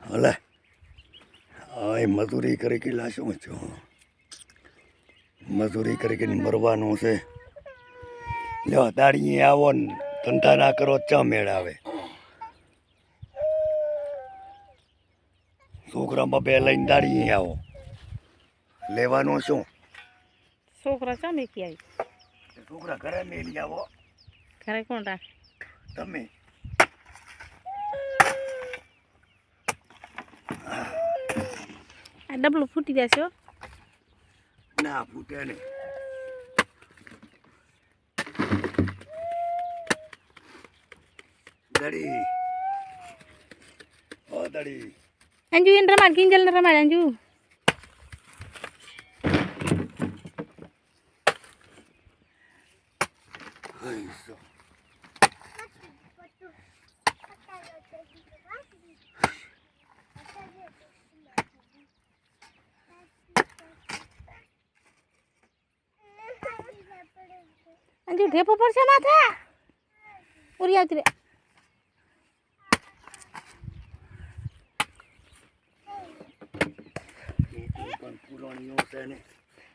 હલે એ મજૂરી કરી કે લાશું છું મજૂરી કરી કે મરવાનું છે લ્યો દાડીએ આવો ને ધંધા ના કરો ચા મેળ આવે છોકરામાં બે લઈને દાડીએ આવો લેવાનું શું છોકરા ચા મેકી આવી છોકરા ઘરે મેલી આવો ઘરે કોણ રાખ તમે આ ડબલું ફૂટી જશે હો ના ફૂટે નહીં દડી ઓ દડી અંજુ એને રમાડ કિંજલ ને રમાડ અંજુ હાય અંજુ ઢેપો પડશે માથે ઉરી આવતી રે.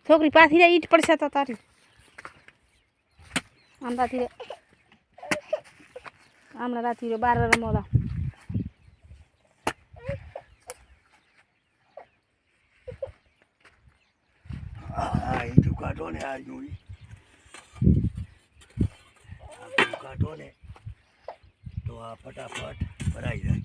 છોકરી પાછી રે ઈટ પડશે તો તારી. આમ રાતી રે હમણાં રાતી રે બાર રમોલા. હા તું કાઢો ને આ જોઈ. કાઢો ને તો આ ફટાફટ ભરાઈ જાય.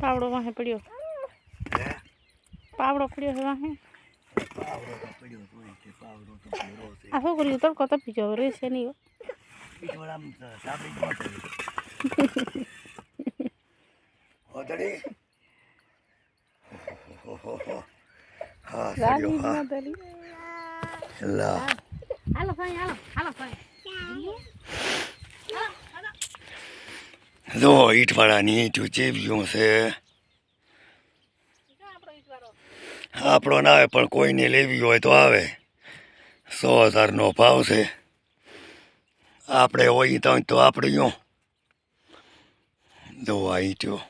પાવડો વાહે પડ્યો. પાવડો પડ્યો છે વાહે. પાવડો તો પડ્યો તો પાવડો તો પડ્યો છે આ છોકરી તડકો તપી જાવ રહેશે નહીં જ ઈટવાળાની ઈટ ચેવ્યું છે આપણો ના આવે, પણ કોઈને લેવી હોય તો આવે. સો હજારનો ભાવ છે. આપણે હોય તો તો આપણે યો. જો આ ઈટ્યો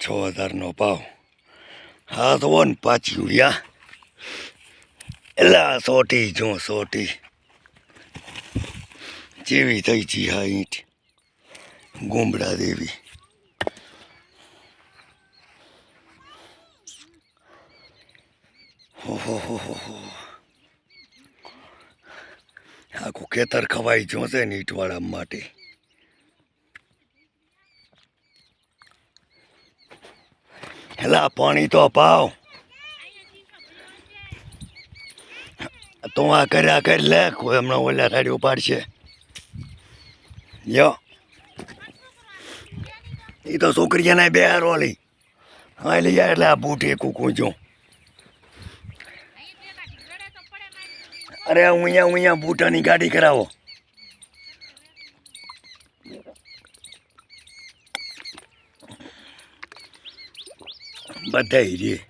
છ હજારનો ભાવ. હા તો ને પાછી ઉડ્યા એલા સોટી, જો સોટી. જેવી થઈ જી હા ઈંટ. ગુમડા દેવી. હો હો હો હો. આખું ખેતર ખવાઈ જોશે ને ઈંટવાળા માટે. હેલા, પાણી તો અપાવ. તો આ કર્યા કરી લે, કોઈ હમણાં ઓલા સાડી ઉપાડશે. યો એ તો છોકરીઓને બે હારો લઈ હા લઈ જાય એટલે આ બૂટ એક કૂંચો અરે અહીંયા અહીંયા બૂટાની ગાડી કરાવો. બધા રે.